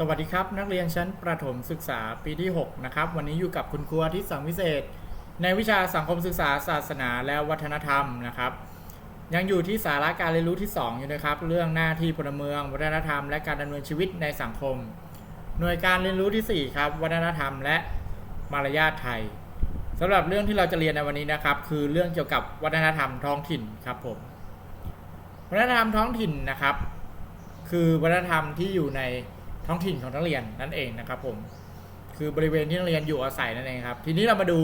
สวัสดีครับนักเรียนชั้นประถมศึกษาปีที่ 6 นะครับ วันนี้อยู่กับคุณครูอาทิตย์สังวิเศษ ในวิชาสังคมศึกษาศาสนาและวัฒนธรรมนะครับ ยังอยู่ที่สาระการเรียนรู้ที่ 2 อยู่นะครับ เรื่องหน้าที่พลเมือง วัฒนธรรม และการดำเนินชีวิตในสังคม หน่วยการเรียนรู้ที่ 4 ครับ วัฒนธรรมและมารยาทไทยสำหรับเรื่องที่เราจะเรียนในวันนี้นะครับ คือเรื่องเกี่ยวกับวัฒนธรรมท้องถิ่นครับผมวัฒนธรรมท้องถิ่นนะครับ คือวัฒนธรรมที่อยู่ใน ท้องถิ่นของนักเรียนนั่นเองนะครับผมคือบริเวณที่นักเรียนอยู่อาศัยนั่นเองครับ ทีนี้เรามาดู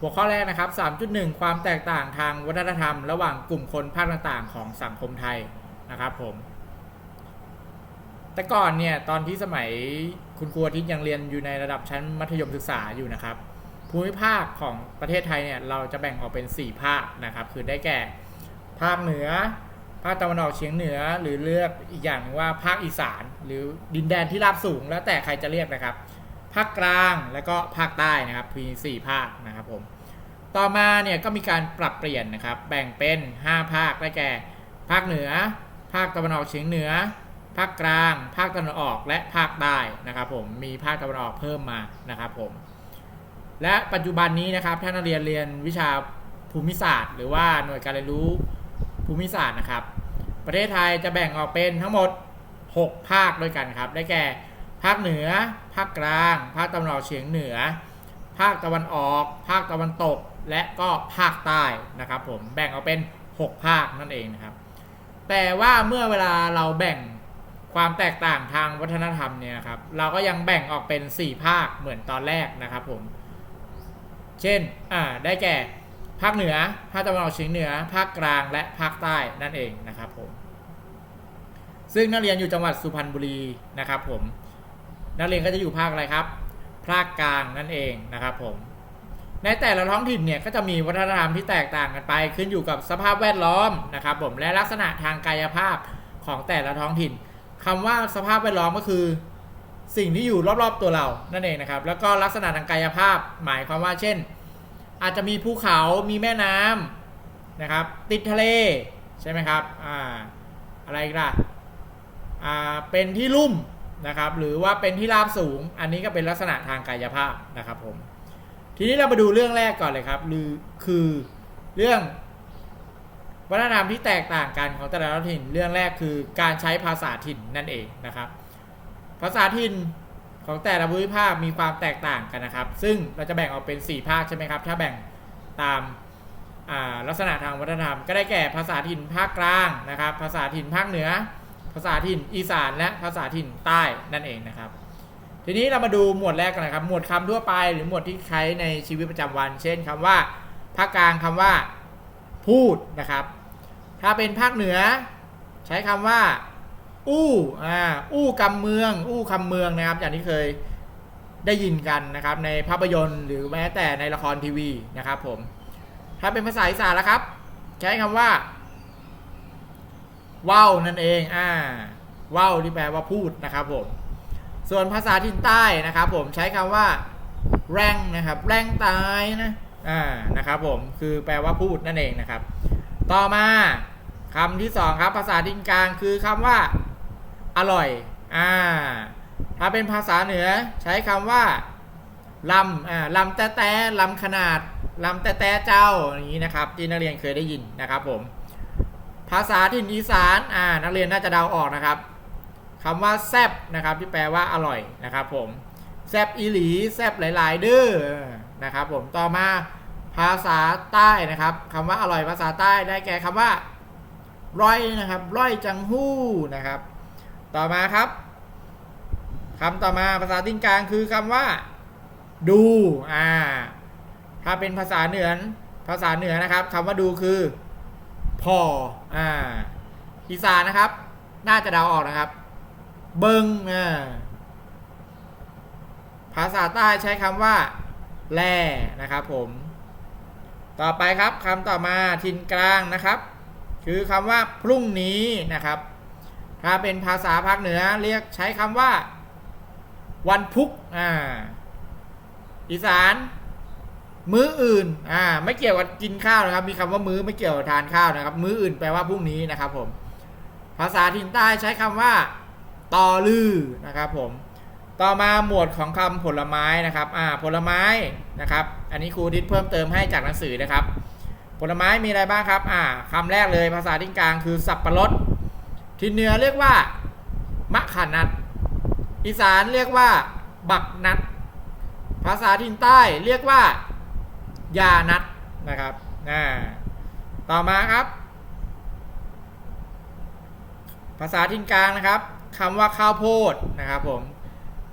หัวข้อแรกนะครับ 3.1 ความแตกต่างทางวัฒนธรรม ระหว่างกลุ่มคนภาคต่างๆ ของสังคมไทยนะครับผม แต่ก่อนเนี่ยตอนที่สมัยคุณครูอาทิตย์ยังเรียนอยู่ในระดับชั้นมัธยมศึกษาอยู่นะครับ ภูมิภาคของประเทศไทยเนี่ยเราจะแบ่งออกเป็น 4 ภาคนะครับ คือได้แก่ ภาคเหนือ ภาคตะวันออกเฉียงเหนือหรือเลือกอีกอย่างหนึงว่าภาคอีสาน หรือดินแดนที่ราบสูงแล้วแต่ใครจะเรียกนะครับ ภาคกลางแล้วก็ภาคใต้นะครับมีสี่ภาคนะครับผมต่อมาเนี่ยก็มีการปรับเปลี่ยนนะครับแบ่งเป็น 5 ภาคได้แก่ ภาคเหนือ ภาคตะวันออกเฉียงเหนือ ภาคกลาง ภาคตะวันออกและภาคใต้นะครับผมมีภาคตะวันออกเพิ่มมานะครับผมและปัจจุบันนี้นะครับท่านนักเรียนเรียนวิชาภูมิศาสตร์ หรือว่าหน่วยการเรียนรู้ ภูมิศาสตร์นะครับ ประเทศไทยจะแบ่งออกเป็นทั้งหมด 6 ภาคด้วยกันครับ ได้แก่ ภาคเหนือ ภาคกลาง ภาคตะวันออกเฉียงเหนือ ภาคตะวันออก ภาคตะวันตก และก็ภาคใต้นะครับ ผม แบ่งออกเป็น 6 ภาคนั่นเองนะครับ แต่ว่าเมื่อเวลาเราแบ่งความแตกต่างทางวัฒนธรรมเนี่ยครับ เราก็ยังแบ่งออกเป็น 4 ภาคเหมือนตอนแรกนะครับผม เช่น อ่า ได้แก่ ภาคเหนือ ภาคตะวันออกเฉียงเหนือ ภาคกลาง และภาคใต้นั่นเองนะครับผม ซึ่งนักเรียนอยู่จังหวัดสุพรรณบุรีนะครับผม นักเรียนก็จะอยู่ภาคอะไรครับ ภาคกลางนั่นเองนะครับผม ในแต่ละท้องถิ่นเนี่ยก็จะมีวัฒนธรรมที่แตกต่างกันไป ขึ้นอยู่กับสภาพแวดล้อมนะครับผม และลักษณะทางกายภาพของแต่ละท้องถิ่นคำว่าสภาพแวดล้อมก็คือสิ่งที่อยู่รอบๆตัวเรานั่นเองนะครับ แล้วก็ลักษณะทางกายภาพหมายความว่าเช่น อาจจะมีภูเขามีแม่น้ำนะครับ ติดทะเลใช่ไหมครับอ่าอะไรกล่ะอ่าเป็นที่ลุ่มนะครับ หรือว่าเป็นที่ราบสูง อันนี้ก็เป็นลักษณะทางกายภาพนะครับผมทีนี้เรามาดูเรื่องแรกก่อนเลยครับหรือคือเรื่องวัฒนธรรมที่แตกต่างกันของแต่ละท้องถิ่นเรื่องแรกคือการใช้ภาษาถิ่นนั่นเองนะครับ ภาษาถิ่น ของแต่ละภูมิภาคมีความแตกต่างกันนะครับ ซึ่งเราจะแบ่งออกเป็น 4 ภาคใช่ไหมครับ ถ้าแบ่งตามาลักษณะทางวัฒนธรรม ก็ได้แก่ภาษาถิ่นภาคกลางนะครับ ภาษาถิ่นภาคเหนือ ภาษาถิ่นอีสานและภาษาถิ่นใต้นั่นเองนะครับ ทีนี้เรามาดูหมวดแรกกันนะครับ หมวดคำทั่วไป หรือหมวดที่ใช้ในชีวิตประจำวัน เช่นคำว่าภาคกลางคำว่าพูดนะครับ ถ้าเป็นภาคเหนือ ใช้คำว่า อู้อ่าอู้กำเมือง อู้คำเมืองนะครับ อย่างที่เคยได้ยินกันนะครับ ในภาพยนตร์หรือแม้แต่ในละครทีวีนะครับผม ถ้าเป็นภาษาอีสานแล้วครับ ใช้คำว่าว่าวนั่นเองอ่าว่าวที่แปลว่าพูดนะครับผม ส่วนภาษาถิ่นใต้นะครับผมใช้คำว่า แรงนะครับ แรงตายนะอ่านะครับผมคือแปลว่าพูดนั่นเองนะครับ ต่อมาคำที่สองครับภาษาถิ่นกลางคือคำว่า อร่อยอ่าถ้าเป็นภาษาเหนือใช้คำว่าลำอ่าลำแต่แต่ลำขนาดลำแต่แต่เจ้าอย่างนี้นะครับที่นักเรียนเคยได้ยินนะครับผมภาษาถิ่นอีสานอ่านักเรียนน่าจะเดาออกนะครับคำว่าแซบนะครับที่แปลว่าอร่อยนะครับผมแซบอีหลีแซบหลาย ๆ เด้อนะครับผมต่อมาภาษาใต้นะครับคำว่าอร่อยภาษาใต้ได้แก่คำว่าร้อยนะครับร้อยจังหู้นะครับ ต่อมาครับคำต่อมาภาษาติ้งกลางคือคำว่า ดู อ่า ถ้าเป็นภาษาเหนือภาษาเหนือนะครับคำว่าดูคือ พอ อ่า อีสานนะครับ น่าจะเดาออกนะครับ เบิงอ่าภาษาใต้ใช้คำว่า แล่นะครับผม ต่อไปครับคำต่อมาทินกลางนะครับ คือคำว่าพรุ่งนี้นะครับ ถ้าเป็นภาษาภาคเหนือเรียกใช้คำว่า วันพุกอ่าอีสาน มื้ออื่นอ่าไม่เกี่ยวกับกินข้าวนะครับ มีคำว่ามื้อไม่เกี่ยวกับทานข้าวนะครับ มื้ออื่นแปลว่าพรุ่งนี้นะครับผมภาษาถิ่นใต้ใช้คำว่าตอลือนะครับผมต่อมาหมวดของคำผลไม้นะครับอ่าผลไม้นะครับ อันนี้ครูทิศเพิ่มเติมให้จากหนังสือนะครับ ผลไม้มีอะไรบ้างครับอ่าคำแรกเลยภาษาทิ้งกลางคือสับปะรด ที่เหนือเรียกว่ามะขานัด อีสานเรียกว่า บักนัด ภาษาถิ่นใต้เรียกว่า ยานัดนะครับอ่าต่อมาครับ ภาษาถิ่นกลางนะครับคำว่าข้าวโพดนะครับผม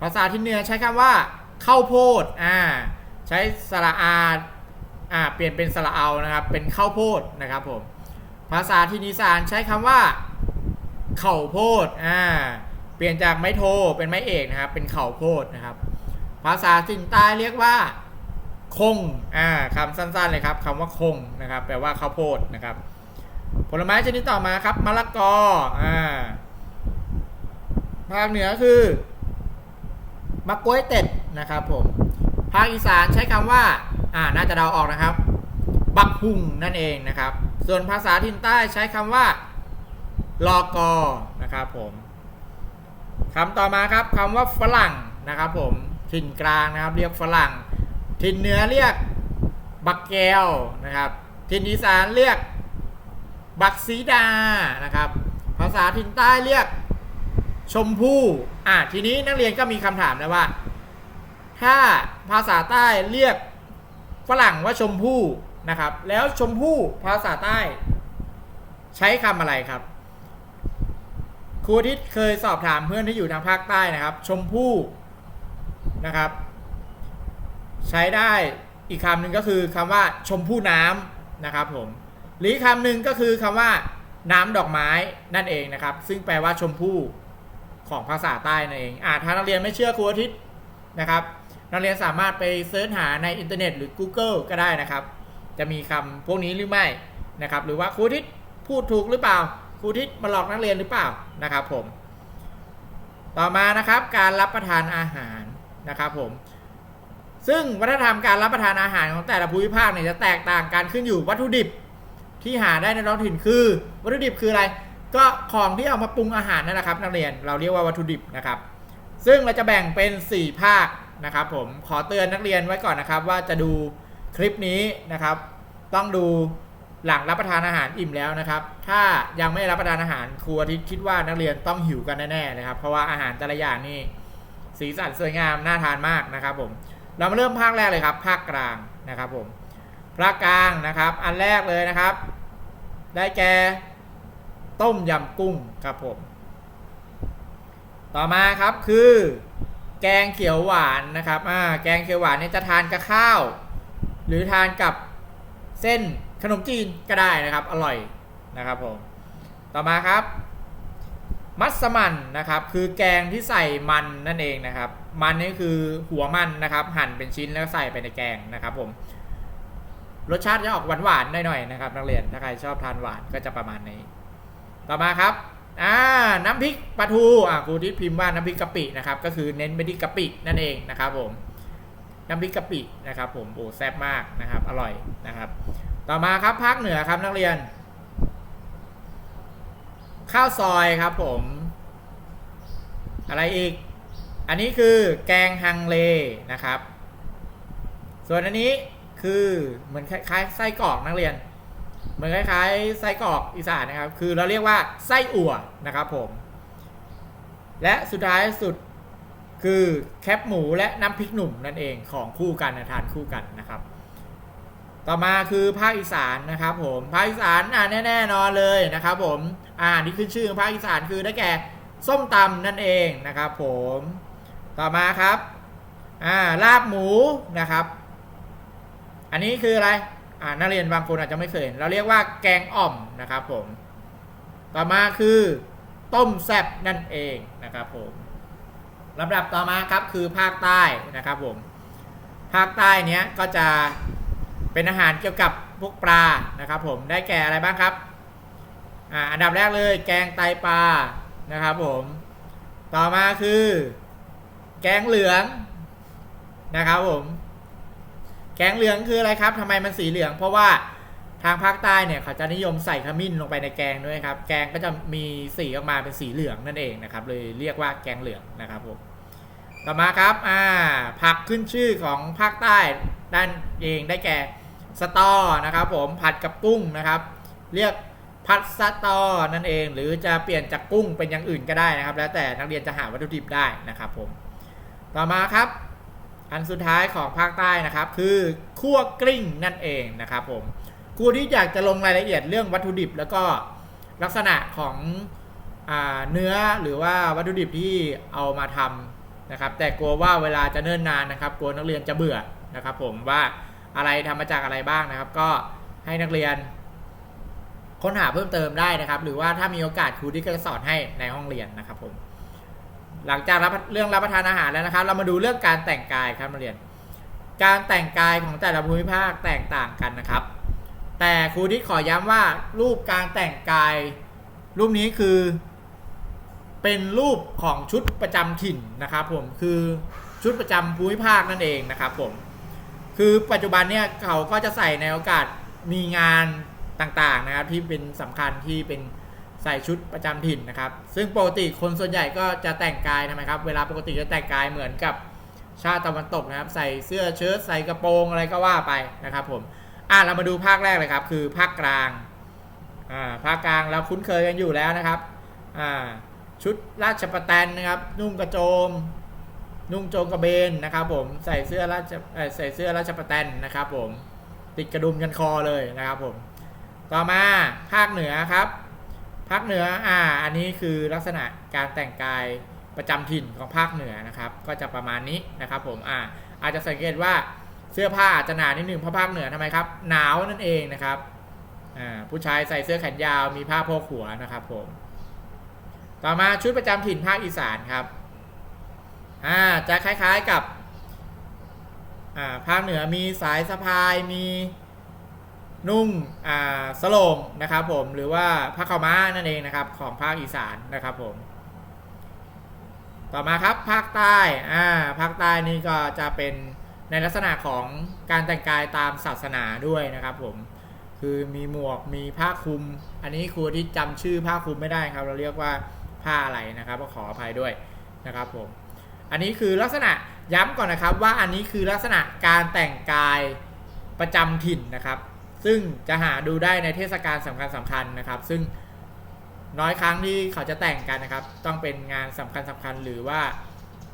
ภาษาที่เหนือใช้คำว่าข้าวโพดอ่าใช้สระอาอ่าเปลี่ยนเป็นสระเอานะครับเป็นข้าวโพดนะครับผมภาษาที่อีสานใช้คำว่า เข่าโพดอ่าเปลี่ยนจากไม้โทเป็นไม้เอกนะครับ เป็นเข่าโพดนะครับ ภาษาถิ่นใต้เรียกว่า คงอ่าคำสั้นๆเลยครับคำว่าคงนะครับ แปลว่าข้าวโพดนะครับ ผลไม้ชนิดต่อมาครับมะละกออ่าภาคเหนือคือมะกล้วยเต็ดนะครับผมภาคอีสานใช้คำว่าอ่าน่าจะเดาออกนะครับ บักหุ่งนั่นเองนะครับ ส่วนภาษาถิ่นใต้ใช้คำว่า ลอกอนะครับผมคำต่อมาครับคำว่าฝรั่งนะครับผมถิ่นกลางนะครับเรียกฝรั่ง ถิ่นเหนือเรียกบักแก้วนะครับ ถิ่นอีสานเรียกบักสีดานะครับ ภาษาถิ่นใต้เรียกชมพู่อะทีนี้นักเรียนก็มีคำถามนะว่า ถ้าภาษาใต้เรียกฝรั่งว่าชมพู่นะครับ แล้วชมพู่ภาษาใต้ ใช้คำอะไรครับ ครูอาทิตย์เคยสอบถามเพื่อนที่อยู่ทางภาคใต้นะครับ ชมพู่นะครับ ใช้ได้อีกคำหนึ่งก็คือคำว่าชมพู่น้ำนะครับผมหรือคำหนึ่งก็คือคำว่า น้ำดอกไม้นั่นเองนะครับ ซึ่งแปลว่าชมพู่ของภาษาใต้นั่นเองอ่าถ้านักเรียนไม่เชื่อครูอาทิตย์นะครับนักเรียนสามารถไปเสิร์ชหาในอินเทอร์เน็ตหรือ Google ก็ได้นะครับ จะมีคำพวกนี้หรือไม่นะครับ หรือว่าครูอาทิตย์พูดถูกหรือเปล่า ครูทิตย์มาหลอกนักเรียนหรือเปล่านะครับผม ต่อมานะครับการรับประทานอาหารนะครับผม ซึ่งวัฒนธรรมการรับประทานอาหารของแต่ละภูมิภาคเนี่ยจะแตกต่างกันขึ้นอยู่วัตถุดิบที่หาได้ในท้องถิ่นคือ วัตถุดิบคืออะไร ก็ของที่เอามาปรุงอาหารนั่นแหละครับ นักเรียนเราเรียกว่าวัตถุดิบนะครับ ซึ่งเราจะแบ่งเป็น 4 ภาคนะครับ ผมขอเตือนนักเรียนไว้ก่อนนะครับ ว่าจะดูคลิปนี้นะครับ ต้องดู หลังรับประทานอาหารอิ่มแล้วนะครับ ถ้ายังไม่รับประทานอาหารครูอาทิตย์คิดว่านักเรียนต้องหิวกันแน่ๆนะครับ เพราะว่าอาหารแต่ละอย่างนี่สีสันสวยงามน่าทานมากนะครับผม เรามาเริ่มภาคแรกเลยครับ ภาคกลางนะครับผม ภาคกลางนะครับ อันแรกเลยนะครับ ได้แก่ต้มยำกุ้งครับผม ต่อมาครับคือแกงเขียวหวานนะครับ อ่า แกงเขียวหวานเนี่ยจะทานกับข้าว หรือทานกับเส้น ขนมจีนก็ได้นะครับ อร่อยนะครับผม ต่อมาครับ มัสมั่นนะครับ คือแกงที่ใส่มันนั่นเองนะครับ มันนี่คือหัวมันนะครับ หั่นเป็นชิ้นแล้วใส่ไปในแกงนะครับผมรสชาติจะออกหวานๆหน่อยๆนะครับ นักเรียนถ้าใครชอบทานหวานก็จะประมาณนี้ ต่อมาครับอ่าน้ำพริกปลาทูอ่าครูที่พิมพ์ว่าน้ำพริกกะปินะครับ ก็คือเน้นไปที่กะปินั่นเองนะครับผมน้ำพริกกะปินะครับ ผมโอ้แซ่บมากนะครับ อร่อยนะครับ ต่อมาครับภาคเหนือครับนักเรียน ข้าวซอยครับผม อะไรอีก อันนี้คือแกงฮังเลนะครับ ส่วนอันนี้คือเหมือนคล้ายๆไส้กรอกนักเรียน เหมือนคล้ายๆไส้กรอกอีสานนะครับ คือเราเรียกว่าไส้อั่วนะครับผม และสุดท้ายสุดคือแคบหมูและน้ำพริกหนุ่มนั่นเองของคู่กันนะทานคู่กันนะครับ ต่อมาคือภาคอีสานนะครับผมภาคอีสานอ่าแน่ๆนอนเลยนะครับผมอ่านี่ขึ้นชื่อของภาคอีสานคือได้แก่ส้มตำนั่นเองนะครับผมต่อมาครับอ่าลาบหมูนะครับ อันนี้คืออะไรอ่านักเรียนบางคนอาจจะไม่เคยเห็นเราเรียกว่าแกงอ่อมนะครับผมต่อมาคือต้มแซ่บนั่นเองนะครับผมลำดับต่อมาครับคือภาคใต้นะครับผมภาคใต้เนี้ยก็จะ เป็นอาหารเกี่ยวกับพวกปลานะครับผมได้แก่อะไรบ้างครับอ่าอันดับแรกเลยแกงไตปลานะครับผมต่อมาคือ แกงเหลืองนะครับผมแกงเหลืองคืออะไรครับทำไมมันสีเหลือง เพราะว่าทางภาคใต้เนี่ยเขาจะนิยมใส่ขมิ้นลงไปในแกงด้วยครับ แกงก็จะมีสีออกมาเป็นสีเหลืองนั่นเองนะครับ เลยเรียกว่าแกงเหลืองนะครับผมต่อมาครับอ่าผักขึ้นชื่อของภาคใต้ด้านเองได้แก่ สตอนะครับผมผัดกับกุ้งนะครับ เรียกผัดสตอนั่นเอง หรือจะเปลี่ยนจากกุ้งเป็นอย่างอื่นก็ได้นะครับ แล้วแต่นักเรียนจะหาวัตถุดิบได้นะครับผมต่อมาครับ อันสุดท้ายของภาคใต้นะครับ คือคั่วกลิ้งนั่นเองนะครับผมครูที่อยากจะลงรายละเอียดเรื่องวัตถุดิบ แล้วก็ลักษณะของอเนื้อหรือว่าวัตถุดิบที่เอามาทำนะครับ แต่กลัวว่าเวลาจะเนิ่นนานนะครับ กลัวนักเรียนจะเบื่อนะครับ ผมว่า อะไรทำมาจากอะไรบ้างนะครับ ก็ให้นักเรียน ค้นหาเพิ่มเติมได้นะครับ หรือว่าถ้ามีโอกาสครูที่ก็จะสอนให้ในห้องเรียนนะครับผมหลังจากรับเรื่องรับประทานอาหารแล้วนะครับ เรามาดูเรื่องการแต่งกายครับนักเรียน การแต่งกายของแต่ละภูมิภาคแตกต่างกันนะครับ แต่ครูที่ขอย้ำว่ารูปการแต่งกาย รูปนี้คือ เป็นรูปของชุดประจำถิ่นนะครับ ผมคือชุดประจำภูมิภาคนั่นเองนะครับผม คือปัจจุบันเนี่ยเขาก็จะใส่ในโอกาสมีงานต่างๆนะครับที่เป็นสำคัญที่เป็นใส่ชุดประจำถิ่นนะครับ ซึ่งปกติคนส่วนใหญ่ก็จะแต่งกายทำไมครับ เวลาปกติจะแต่งกายเหมือนกับชาติตะวันตกนะครับ ใส่เสื้อเชิ้ตใส่กระโปรงอะไรก็ว่าไปนะครับผมอะเรามาดูภาคแรกเลยครับ คือภาคกลางอ่าภาคกลางเราคุ้นเคยกันอยู่แล้วนะครับอ่าชุดราชประแตนนะครับ นุ่งกระโจม นุ่งโจงกระเบนนะครับผมใส่เสื้อราชใส่เสื้อราชประแตนนะครับผมติดกระดุมยันคอเลยนะครับผมต่อมาภาคเหนือครับ ภาคเหนืออ่าอันนี้คือลักษณะการแต่งกายประจำถิ่นของภาคเหนือนะครับ ก็จะประมาณนี้นะครับผมอ่าอาจจะสังเกตว่าเสื้อผ้าอาจจะหนานิดนึงเพราะภาคเหนือทำไมครับ หนาวนั่นเองนะครับอ่าผู้ชายใส่เสื้อแขนยาวมีผ้าโพกหัวนะครับผมต่อมาชุดประจำถิ่นภาคอีสานครับ อ่าจะคล้ายๆกับอ่าภาคเหนือมีสายสะพายมีนุ่งอ่าสโลงนะครับผมหรือว่าผ้าขาวม้านั่นเองนะครับของภาคอีสานนะครับผมต่อมาครับภาคใต้อ่าภาคใต้นี่ก็จะเป็นในลักษณะของการแต่งกายตามศาสนาด้วยนะครับผมคือมีหมวกมีผ้าคลุม อันนี้ครูที่จำชื่อผ้าคลุมไม่ได้ครับ เราเรียกว่าผ้าอะไรนะครับก็ขออภัยด้วยนะครับผม อันนี้คือลักษณะย้ำก่อนนะครับว่าอันนี้คือลักษณะการแต่งกายประจำถิ่นนะครับ ซึ่งจะหาดูได้ในเทศกาลสำคัญสำคัญนะครับ ซึ่งน้อยครั้งที่เขาจะแต่งกันนะครับ ต้องเป็นงานสำคัญสำคัญหรือว่า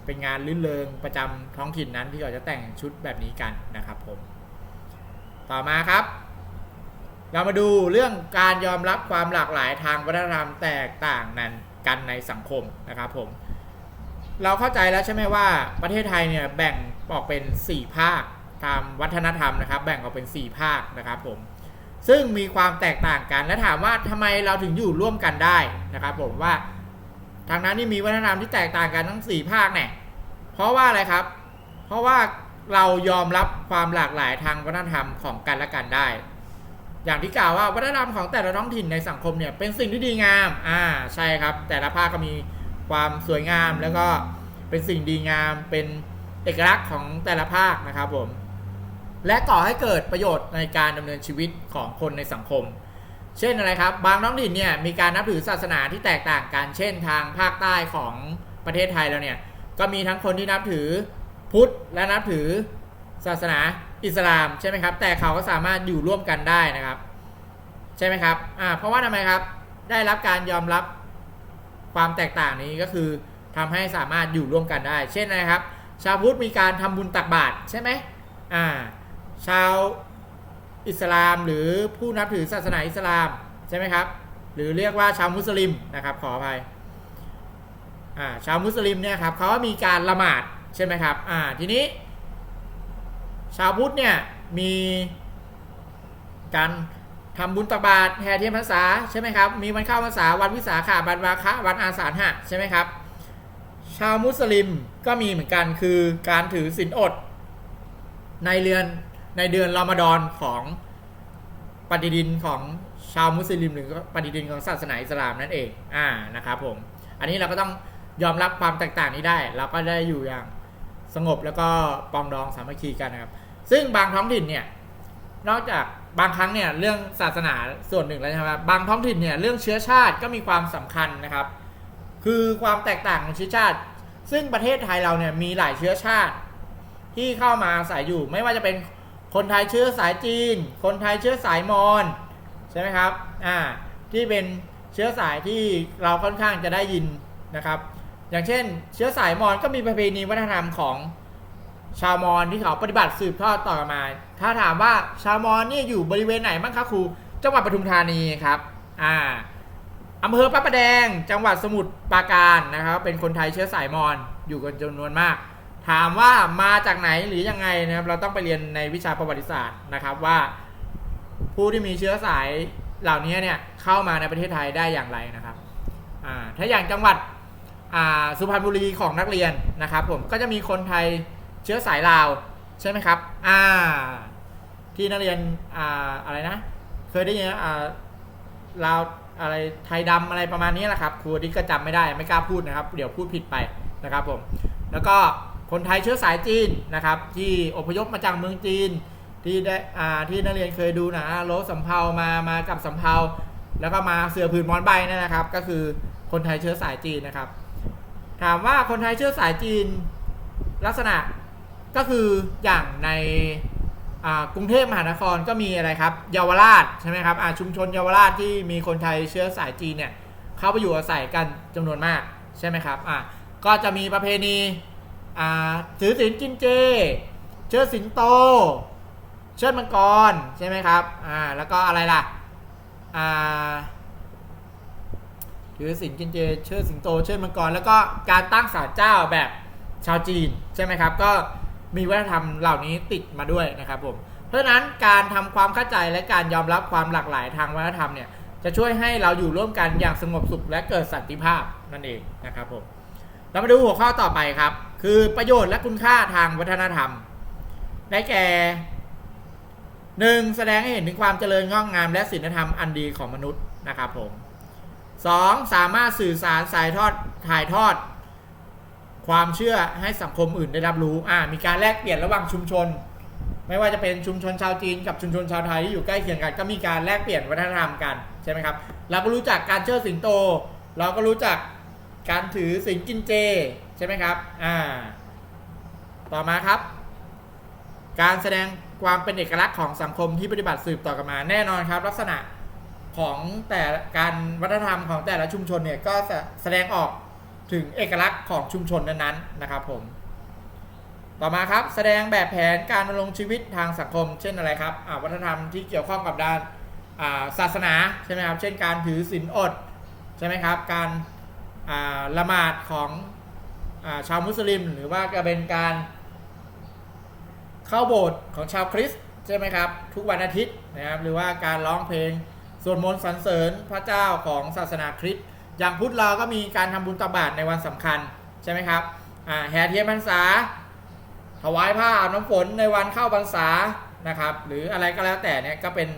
เป็นงานลื่นเริงประจำท้องถิ่นนั้นที่เขาจะแต่งชุดแบบนี้กันนะครับผม ต่อมาครับ เรามาดูเรื่องการยอมรับความหลากหลายทางวัฒนธรรมแตกต่างนั้นกันในสังคมนะครับผม เราเข้าใจแล้วใช่ไหมว่าประเทศไทยเนี่ยแบ่งออกเป็น 4 ภาคตามวัฒนธรรมนะครับ แบ่งออกเป็น 4 ภาคนะครับผมซึ่งมีความแตกต่างกันและถามว่าทำไมเราถึงอยู่ร่วมกันได้นะครับ ผมว่าทางนั้นนี่มีวัฒนธรรมที่แตกต่างกันทั้ง 4 ภาคเนี่ยเพราะว่าอะไรครับ เพราะว่าเรายอมรับความหลากหลายทางวัฒนธรรมของกันและกันได้ อย่างที่กล่าวว่าวัฒนธรรมของแต่ละท้องถิ่นในสังคมเนี่ยเป็นสิ่งที่ดีงามอ่าใช่ครับ แต่ละภาคก็มี ความสวยงามแล้วก็เป็นสิ่งดีงามเป็นเอกลักษณ์ของแต่ละภาคนะครับผมและก่อให้เกิดประโยชน์ในการดำเนินชีวิตของคนในสังคม เช่นอะไรครับ บางท้องถิ่นเนี่ยมีการนับถือศาสนาที่แตกต่างกัน เช่นทางภาคใต้ของประเทศไทยเราเนี่ยก็มีทั้งคนที่นับถือพุทธและนับถือศาสนาอิสลามใช่ไหมครับ แต่เขาก็สามารถอยู่ร่วมกันได้นะครับ ใช่ไหมครับอ่าเพราะว่าทำไมครับ ได้รับการยอมรับ ความแตกต่างนี้ก็คือทำให้สามารถอยู่ร่วมกันได้ เช่นนะครับ ชาวพุทธมีการทำบุญตักบาตรใช่ไหมอ่าชาวอิสลามหรือผู้นับถือศาสนาอิสลามใช่ไหมครับ หรือเรียกว่าชาวมุสลิมนะครับขออภัยอ่าชาวมุสลิมเนี่ยครับเขามีการละหมาดใช่ไหมครับอ่าทีนี้ ชาวพุทธเนี่ยมีการ ทำบุญตักบาตรแห่เทียนพรรษาใช่ไหมครับ มีวันเข้าพรรษาวันวิสาขาวันวาคะวันอาสาฬหะใช่ไหมครับ ชาวมุสลิมก็มีเหมือนกันคือการถือศีลอด ในเดือนในเดือนรอมฎอนของปฏิดินของชาวมุสลิมหรือปฏิดินของศาสนาอิสลามนั่นเองอ่านะครับผมอันนี้เราก็ต้องยอมรับความแตกต่างนี้ได้ เราก็ได้อยู่อย่างสงบแล้วก็ปองดองสามัคคีกันนะครับ ซึ่งบางท้องถิ่นเนี่ยนอกจาก บางครั้งเนี่ยเรื่องศาสนาส่วนหนึ่งแล้วใช่ไหมครับบางท้องถิ่นเนี่ยเรื่องเชื้อชาติก็มีความสำคัญนะครับ คือความแตกต่างของเชื้อชาติ ซึ่งประเทศไทยเราเนี่ยมีหลายเชื้อชาติ ที่เข้ามาอาศัยอยู่ ไม่ว่าจะเป็นคนไทยเชื้อสายจีน คนไทยเชื้อสายมอญใช่ไหมครับอ่าที่เป็นเชื้อสายที่เราค่อนข้างจะได้ยินนะครับ อย่างเช่น เชื้อสายมอญก็มีประเพณีวัฒนธรรมของชาวมอญที่เขาปฏิบัติสืบทอดต่อมา ถ้าถามว่าชาวมอญเนี่ยอยู่บริเวณไหนบ้างครับครู จังหวัดปทุมธานีครับอ่าอำเภอพระประแดง จังหวัดสมุทรปราการนะครับ เป็นคนไทยเชื้อสายมอญอยู่กันจำนวนมาก ถามว่ามาจากไหนหรือยังไงนะครับ เราต้องไปเรียนในวิชาประวัติศาสตร์นะครับว่า ผู้ที่มีเชื้อสายเหล่านี้เนี่ยเข้ามาในประเทศไทยได้อย่างไรนะครับอ่าถ้าอย่างจังหวัดอ่าสุพรรณบุรีของนักเรียนนะครับ ผมก็จะมีคนไทยเชื้อสายลาว ใช่ไหมครับ อ่า ที่นักเรียน อ่า อะไรนะ เคยได้ยินอ่าลาวอะไร ไทยดำอะไรประมาณนี้แหละครับ ครูที่ก็จำไม่ได้ ไม่กล้าพูดนะครับ เดี๋ยวพูดผิดไปนะครับผม แล้วก็คนไทยเชื้อสายจีนนะครับ ที่อพยพมาจากเมืองจีน ที่ได้ อ่า ที่นักเรียนเคยดูนะโลสำเภา มา มากับสำเภา แล้วก็มาเสือผืนมอนใบนั่นนะครับ ก็คือคนไทยเชื้อสายจีนนะครับ ถามว่าคนไทยเชื้อสายจีนลักษณะ ก็คืออย่างในกรุงเทพมหานครก็มีอะไรครับเยาวราชใช่ไหมครับชุมชนเยาวราชที่มีคนไทยเชื้อสายจีนเนี่ยเข้าไปอยู่อาศัยกันจำนวนมากใช่ไหมครับอ่าก็จะมีประเพณีถือศีลกินเจ เชิดสิงโต เชิดมังกรใช่ไหมครับอ่าแล้วก็อะไรล่ะอ่าถือสินกินเจ เชิดสิงโต เชิดมังกร แล้วก็การตั้งศาลเจ้าแบบชาวจีนใช่ไหมครับก็ มีวัฒนธรรมเหล่านี้ติดมาด้วยนะครับผมเพราะฉะนั้นการทำความเข้าใจและการยอมรับความหลากหลายทางวัฒนธรรมเนี่ยจะช่วยให้เราอยู่ร่วมกันอย่างสงบสุขและเกิดสันติภาพนั่นเองนะครับผมเรามาดูหัวข้อต่อไปครับ คือประโยชน์และคุณค่าทางวัฒนธรรม ได้แก่หนึ่งแสดงให้เห็นถึงความเจริญงอกงามและศีลธรรมอันดีของมนุษย์นะครับผม 2. สามารถสื่อสารสายทอดถ่ายทอด ความเชื่อให้สังคมอื่นได้รับรู้อ่ามีการแลกเปลี่ยนระหว่างชุมชน ไม่ว่าจะเป็นชุมชนชาวจีนกับชุมชนชาวไทยที่อยู่ใกล้เคียงกัน ก็มีการแลกเปลี่ยนวัฒนธรรมกันใช่ไหมครับเราก็รู้จักการเชิดสิงโต เราก็รู้จักการถือสิงกินเจใช่ไหมครับอ่าต่อมาครับ การแสดงความเป็นเอกลักษณ์ของสังคมที่ปฏิบัติสืบต่อกันมาแน่นอนครับ ลักษณะของแต่การวัฒนธรรมของแต่ละชุมชนเนี่ยก็แสดงออก ถึงเอกลักษณ์ของชุมชนนั้นๆนะครับผม ต่อมาครับแสดงแบบแผนการดำรงชีวิตทางสังคม เช่นอะไรครับวัฒนธรรมที่เกี่ยวข้องกับด้านาศาสนาใช่ไหมครับ เช่นการถือศีลอดใช่ไหมครับ การาละหมาดของอาชาวมุสลิม หรือว่าจะเป็นการเข้าโบสถ์ของชาวคริสต์ใช่ไหมครับ ทุกวันอาทิตย์นะครับ หรือว่าการร้องเพลงสวดมนต์สรรเสริญพระเจ้าของศาสนาคริสต์ อย่างพุทธเราก็มีการทำบุญตบาตในวันสำคัญใช่ไหมครับแห่เทียนพรรษา ถวายผ้าอาบน้ำฝนในวันเข้าพรรษานะครับ หรืออะไรก็แล้วแต่เนี่ยก็เป็น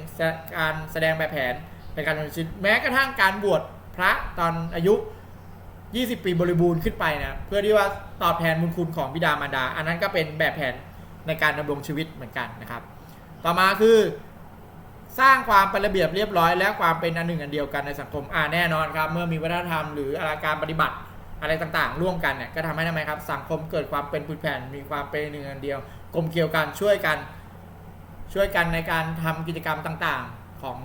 การแสดงแบบแผนเป็นการดำเนินชีวิตแม้กระทั่งการบวชพระตอนอายุ 20 ปีบริบูรณ์ขึ้นไปนะเพื่อที่ว่าตอบแทนบุญคุณของบิดามารดา อันนั้นก็เป็นแบบแผนในการดำรงชีวิตเหมือนกันนะครับ ต่อมาคือ สร้างความเป็นระเบียบเรียบร้อย และความเป็นอันหนึ่งอันเดียวกันในสังคมอ่าแน่นอนครับ เมื่อมีวัฒนธรรมหรืออาการปฏิบัติอะไรต่างๆ ร่วมกันเนี่ยก็ทำให้ทำไมครับ สังคมเกิดความเป็นผืนแผ่นมีความเป็นหนึ่งอันเดียวกลมเกลียวกันช่วยกัน ช่วยกันในการทำกิจกรรมต่างๆของ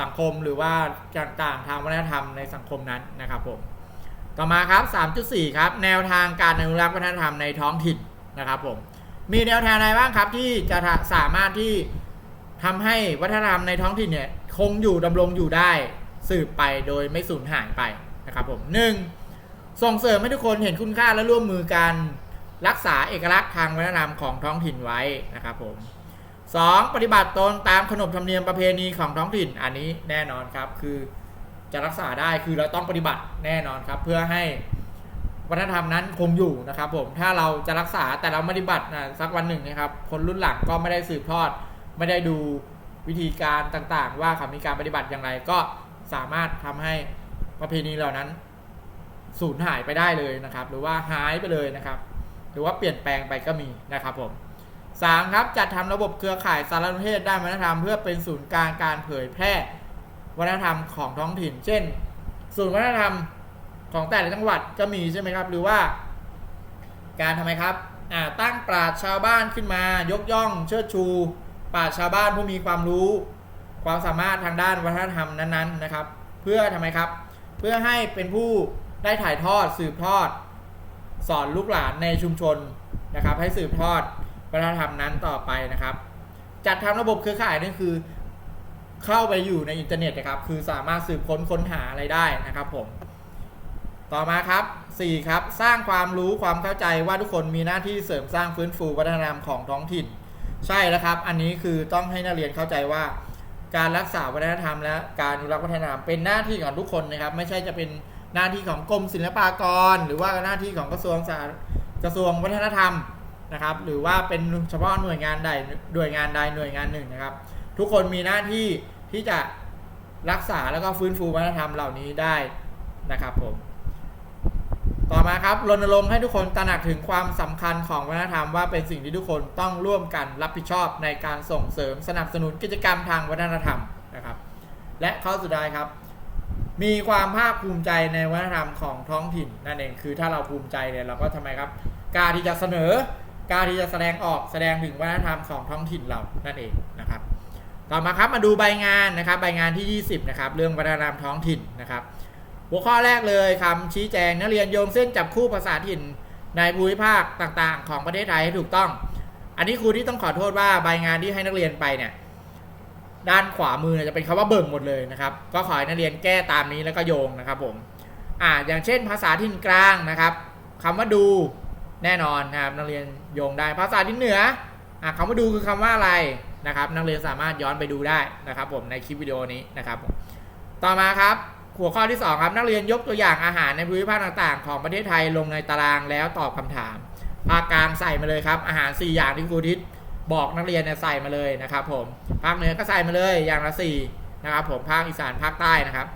สังคมหรือว่าต่างๆ ทางวัฒนธรรมในสังคมนั้นนะครับผมต่อมาครับ 3.4 ครับ แนวทางการอนุรักษ์วัฒนธรรมในท้องถิ่นนะครับผมมีแนวทางอะไรบ้างครับที่จะสามารถที่ ทำให้วัฒนธรรมในท้องถิ่นเนี่ยคงอยู่ดำรงอยู่ได้สืบไปโดยไม่สูญหายไปนะครับผมหนึ่งส่งเสริมให้ทุกคนเห็นคุณค่าและร่วมมือกันรักษาเอกลักษณ์ทางวัฒนธรรมของท้องถิ่นไว้นะครับผมสองปฏิบัติตนตามขนบธรรมเนียมประเพณีของท้องถิ่นอันนี้แน่นอนครับคือจะรักษาได้คือเราต้องปฏิบัติแน่นอนครับ เพื่อให้วัฒนธรรมนั้นคงอยู่นะครับผมถ้าเราจะรักษาแต่เราไม่ปฏิบัตินะสักวันหนึ่งนะครับ คนรุ่นหลังก็ไม่ได้สืบทอด ไม่ได้ดูวิธีการต่างๆ ว่าเขามีการปฏิบัติอย่างไร ก็สามารถทำให้ประเพณีเหล่านั้นสูญหายไปได้เลยนะครับ หรือว่าหายไปเลยนะครับ หรือว่าเปลี่ยนแปลงไปก็มีนะครับผม 3. ครับจัดทำระบบเครือข่ายสารสนเทศด้านวัฒนธรรมเพื่อเป็นศูนย์กลางการเผยแพร่วัฒนธรรมของท้องถิ่น เช่น ศูนย์วัฒนธรรมของแต่ละจังหวัดก็มีใช่ไหมครับ หรือว่า การทำไมครับตั้งปราชญ์ชาวบ้านขึ้นมายกย่องเชิดชู ปราชญ์ชาวบ้านผู้มีความรู้ความสามารถทางด้านวัฒนธรรมนั้นๆนะครับ เพื่อทำไมครับ เพื่อให้เป็นผู้ได้ถ่ายทอดสืบทอด สอนลูกหลานในชุมชนนะครับ ให้สืบทอดวัฒนธรรมนั้นต่อไปนะครับ จัดทำระบบเครือข่ายนี่นคือ เข้าไปอยู่ในอินเทอร์เน็ตนะครับ คือสามารถสืบค้นค้นหาอะไรได้นะครับผมต่อมาครับ 4 ครับ สร้างความรู้ความเข้าใจว่าทุกคนมีหน้าที่เสริมสร้างฟื้นฟูวัฒนธรรมของท้องถิ่น ใช่แล้วครับ อันนี้คือต้องให้นักเรียนเข้าใจว่า การรักษาวัฒนธรรม และการอนุรักษ์วัฒนธรรมเป็นหน้าที่ของทุกคนนะครับ ไม่ใช่จะเป็นหน้าที่ของกรมศิลปากร หรือว่าหน้าที่ของกระทรวงสาธารกระทรวงวัฒนธรรมนะครับ หรือว่าเป็นเฉพาะหน่วยงานใดหน่วยงานใดหน่วยงานหนึ่งนะครับ ทุกคนมีหน้าที่ที่จะรักษาแล้วก็ฟื้นฟูวัฒนธรรมเหล่านี้ได้นะครับผม ต่อมาครับรณรงค์ให้ทุกคนตระหนักถึงความสำคัญของวัฒนธรรมว่าเป็นสิ่งที่ทุกคนต้องร่วมกันรับผิดชอบในการส่งเสริมสนับสนุนกิจกรรมทางวัฒนธรรมนะครับ และข้อสุดท้ายครับ มีความภาคภูมิใจในวัฒนธรรมของท้องถิ่นนั่นเองคือถ้าเราภูมิใจเนี่ยเราก็ทำไมครับกล้ารที่จะเสนอกล้ารที่จะแสดงออกแสดงถึงวัฒนธรรมของท้องถิ่นเรานั่นเองนะครับ ต่อมาครับมาดูใบงานนะครับ ใบงานที่ 20นะครับเรื่องวัฒนธรรมท้องถิ่นนะครับ หัวข้อแรกเลยคำชี้แจงนักเรียนโยงเส้นจับคู่ภาษาถิ่นในภูมิภาคต่างๆ ของประเทศไทยให้ถูกต้อง อันนี้ครูที่ต้องขอโทษว่าใบงานที่ให้นักเรียนไปเนี่ยด้านขวามือจะเป็นคำว่าเบิ่งหมดเลยนะครับ ก็ขอให้นักเรียนแก้ตามนี้แล้วก็โยงนะครับผมอ่าอย่างเช่น ภาษาถิ่นกลางนะครับคำว่าดูแน่นอนนะครับนักเรียนโยงได้ภาษาถิ่นเหนืออ่าคำว่าดูคือคำว่าอะไรนะครับ นักเรียนสามารถย้อนไปดูได้นะครับ ผมในคลิปวิดีโอนี้นะครับ ต่อมาครับ หัวข้อที่ 2 ครับ นักเรียนยกตัวอย่างอาหารในภูมิภาคต่างๆ ของประเทศไทยลงในตารางแล้วตอบคำถามภาคกลางใส่มาเลยครับ อาหาร 4 อย่างที่ครูทิศบอกนักเรียนเนี่ยใส่มาเลยนะครับผมภาคเหนือก็ใส่มาเลยอย่างละ4นะครับผมภาคอีสานภาคใต้นะครับ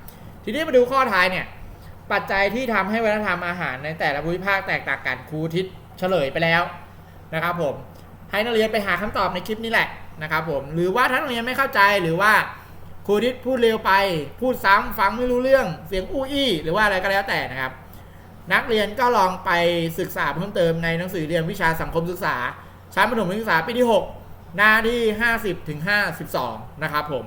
ทีนี้มาดูข้อท้ายเนี่ยปัจจัยที่ทำให้วัฒนธรรมอาหารในแต่ละภูมิภาคแตกต่างกันครูทิศเฉลยไปแล้วนะครับผมให้นักเรียนไปหาคำตอบในคลิปนี้แหละนะครับผมหรือว่าถ้านักเรียนไม่เข้าใจหรือว่า ครูทิศพูดเร็วไป พูดซ้ำฟังไม่รู้เรื่อง เสียงอู้อี้หรือว่าอะไรก็แล้วแต่นะครับ นักเรียนก็ลองไปศึกษาเพิ่มเติมในหนังสือเรียนวิชาสังคมศึกษา ชั้นประถมศึกษาปีที่ 6 หน้าที่ 50ถึง52 นะครับผม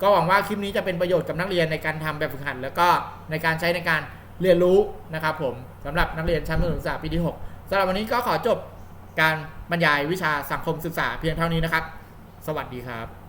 ก็หวังว่าคลิปนี้จะเป็นประโยชน์กับนักเรียนในการทำแบบฝึกหัด แล้วก็ในการใช้ในการเรียนรู้นะครับผมสำหรับนักเรียนชั้นประถมศึกษาปีที่ 6สำหรับวันนี้ก็ขอจบการบรรยายวิชาสังคมศึกษาเพียงเท่านี้นะครับ สวัสดีครับ